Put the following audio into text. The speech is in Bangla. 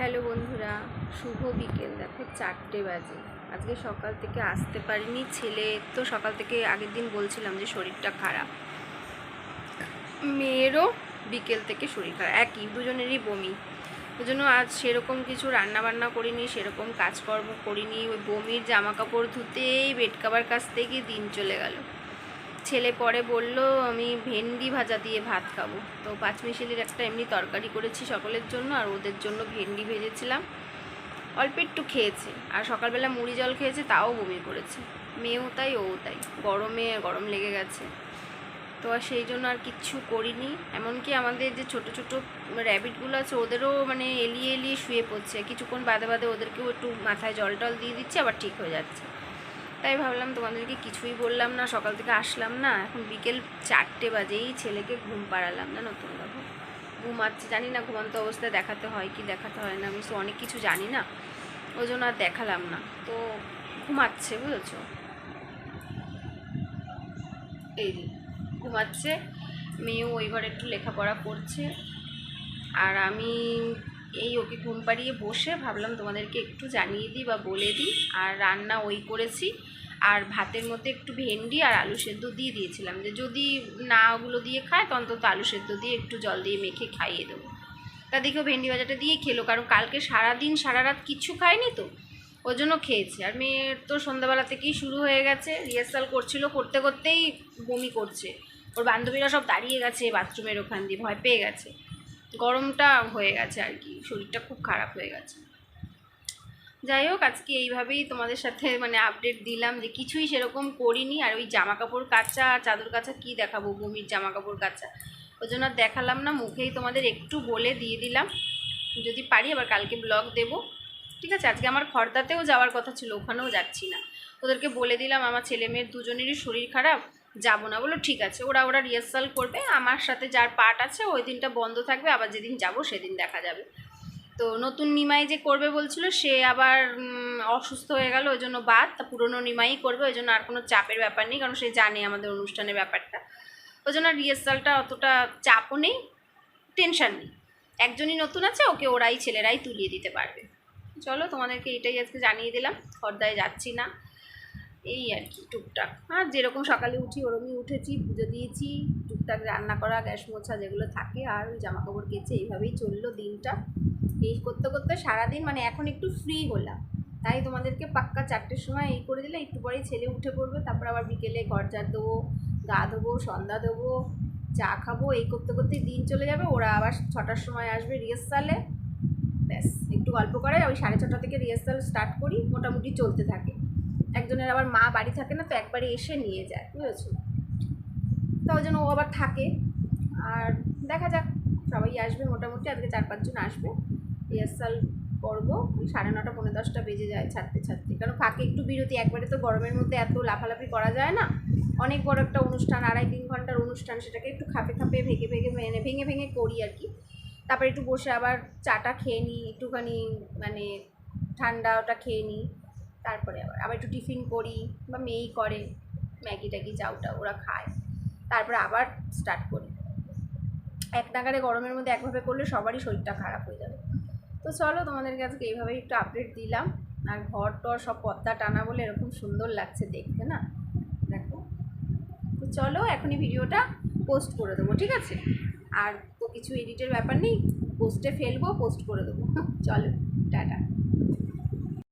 হ্যালো বন্ধুরা, শুভ বিকেল। দেখো চারটে বাজে। আজকে সকাল থেকে আসতে পারিনি, ছেলে তো সকাল থেকে আগের দিন বলছিলাম যে শরীরটা খারাপ। মেয়েরও বিকেল থেকে শরীর খারাপ। একই, দুজনেরই বমি। ওই জন্য আজ সেরকম কিছু রান্না বান্না করিনি, সেরকম কাজকর্ম করিনি। ওই বমির জামা কাপড় ধুতেই বেড কাভার কাছ থেকে দিন চলে গেল। ছেলে পরে বলল, আমি ভেন্ডি ভাজা দিয়ে ভাত খাব। তো পাঁচমিশালির একটা এমনি তরকারি করেছি সকলের জন্য, আর ওদের জন্য ভেন্ডি ভেজেছিলাম। অল্প একটু খেয়েছে, আর সকালবেলা মুড়ি জল খেয়েছে, তাও বমি করেছে। মেয়েও তাই, ও তাই। গরমে, গরম লেগে গেছে। তো আর সেই জন্য আর কিচ্ছু করিনি। এমনকি আমাদের যে ছোট ছোট র্যাবিটগুলো আছে, ওদেরও মানে এলিয়ে এলিয়ে শুয়ে পড়ছে। কিছুক্ষণ বাদে বাদে ওদেরকেও একটু মাথায় জল টল দিয়ে দিচ্ছে, আবার ঠিক হয়ে যাচ্ছে। তাই ভাবলাম তোমাদেরকে কিছুই বললাম না, সকাল থেকে আসলাম না। এখন বিকেল চারটে বাজেই ছেলেকে ঘুম পাড়ালাম না নতুন বাবু ঘুমাচ্ছে, জানি না ঘুমান্ত অবস্থায় দেখাতে হয় কি দেখাতে হয় না, আমি তো অনেক কিছু জানি না। ওই জন্য আর দেখালাম না। তো ঘুমাচ্ছে, বুঝেছ? এই ঘুমাচ্ছে। মেয়েও ওই ঘরে একটু লেখাপড়া করছে। আর আমি এই ওকে ঘুম পাড়িয়ে বসে ভাবলাম তোমাদেরকে একটু জানিয়ে দিই বা বলে দিই। আর রান্না ওই করেছি। আর ভাতের মধ্যে একটু ভেন্ডি আর আলু সেদ্ধ দিয়ে দিয়েছিলাম। যে যদি না ওগুলো দিয়ে খায়, তো অন্তত আলু সেদ্ধ দিয়ে একটু জল দিয়ে মেখে খাইয়ে দেবো। তা দেখেও ভেন্ডি ভাজাটা দিয়ে খেলো, কারণ কালকে সারাদিন সারা রাত কিচ্ছু খায়নি তো, ওই জন্য খেয়েছে। আর মেয়ের তো সন্ধ্যাবেলা থেকেই শুরু হয়ে গেছে রিহার্সাল করছিল, করতে করতেই বমি করছে। ওর বান্ধবীরা সব দাঁড়িয়ে গেছে বাথরুমের ওখান দিয়ে, ভয় পেয়ে গেছে। গরমটা হয়ে গেছে আর কি, শরীরটা খুব খারাপ হয়ে গেছে। যাই হোক, আজকে এইভাবেই তোমাদের সাথে মানে আপডেট দিলাম যে কিছুই সেরকম করিনি। আর ওই জামা কাপড় কাচা, চাদর কাচা কী দেখাবো? বমির জামা কাপড় কাচা। ওই জন্য দেখালাম না, মুখেই তোমাদের একটু বলে দিয়ে দিলাম। যদি পারি আবার কালকে ব্লগ দেবো। ঠিক আছে, আজকে আমার খর্দাতেও যাওয়ার কথা ছিল, ওখানেও যাচ্ছি না। ওদেরকে বলে দিলাম, আমার ছেলে মেয়ের দুজনেরই শরীর খারাপ, যাব না। বলো ঠিক আছে। ওরা ওরা রিহার্সাল করবে। আমার সাথে যার পার্ট আছে, ওই দিনটা বন্ধ থাকবে, আবার যেদিন যাব, সেদিন দেখা যাবে। তো নতুন নিমাই যে করবে বলছিল, সে আবার অসুস্থ হয়ে গেল ওই জন্য বাদ। তা পুরনো নিমাই করবে ওই জন্য আর কোনো চাপের ব্যাপার নেই, কারণ সে জানে আমাদের অনুষ্ঠানের ব্যাপারটা। ওই জন্য রিহার্সালটা অতটা চাপও নেই, টেনশান নেই। একজনই নতুন আছে, ওকে ওরাই ছেলেরাই তুলিয়ে দিতে পারবে। চলো তোমাদেরকে এটাই আজকে জানিয়ে দিলাম, খর্দায় যাচ্ছি না। এই আর কি, টুকটাক। আর যেরকম সকালে উঠি ওরমই উঠেছি, পুজো দিয়েছি, টুকটাক রান্না করা, গ্যাস মোছা যেগুলো থাকে, আর ওই জামা কাপড় কেচে এইভাবেই চলল দিনটা। এই করতে করতে সারাদিন মানে এখন একটু ফ্রি হলাম। তাই তোমাদেরকে পাক্কা চারটের সময় এই করে দিলে একটু পরেই ছেলে উঠে পড়বে, তারপর আবার বিকেলে ঘর ঝাড় দেবো, গা ধোবো, সন্ধ্যা দেবো, চা খাব, এই করতে করতেই দিন চলে যাবে। ওরা আবার ছটার সময় আসবে রিহার্সালে ব্যাস, একটু গল্প করে ওই সাড়ে ছটা থেকে রিহার্সাল স্টার্ট করি, মোটামুটি চলতে থাকে। একজনের আবার মা বাড়ি থাকে না, তো একবারে এসে নিয়ে যায়, বুঝেছ? তো ওই জন্য ও আবার থাকে। আর দেখা যাক, সবাই আসবে মোটামুটি, আজকে চার পাঁচজন আসবে। রিহার্সাল করব সাড়ে নটা পনেরো দশটা বেজে যায় ছাড়তে ছাড়তে। কারণ ফাঁকে একটু বিরতি, একবারে তো গরমের মধ্যে এত লাফালাফি করা যায় না। অনেক বড় একটা অনুষ্ঠান, আড়াই তিন ঘণ্টার অনুষ্ঠান, সেটাকে একটু খাপে খাপে ভেঙে ভেঙে ভেঙে ভেঙে ভেঙে করি আর কি। তারপরে একটু বসে আবার চাটা খেয়ে নিই, একটুখানি মানে ঠান্ডা ওটা খেয়ে নিই। তারপরে আবার আবার একটু টিফিন করি বা মেয়েই করে, ম্যাগি ট্যাগি চাউটা ওরা খায়। তারপরে আবার স্টার্ট করি। এক নাগারে গরমের মধ্যে একভাবে করলে সবারই শরীরটা খারাপ হয়ে যাবে। তো চলো তোমাদেরকে আজকে এইভাবেই একটু আপডেট দিলাম। আর ঘর টর সব পর্দা টানা বলে এরকম সুন্দর লাগছে দেখতে না? দেখো। তো চলো এখনই ভিডিওটা পোস্ট করে দেবো, ঠিক আছে? আর তো কিছু এডিটের ব্যাপার নেই পোস্টে ফেলব পোস্ট করে দেবো। চলো, টাটা।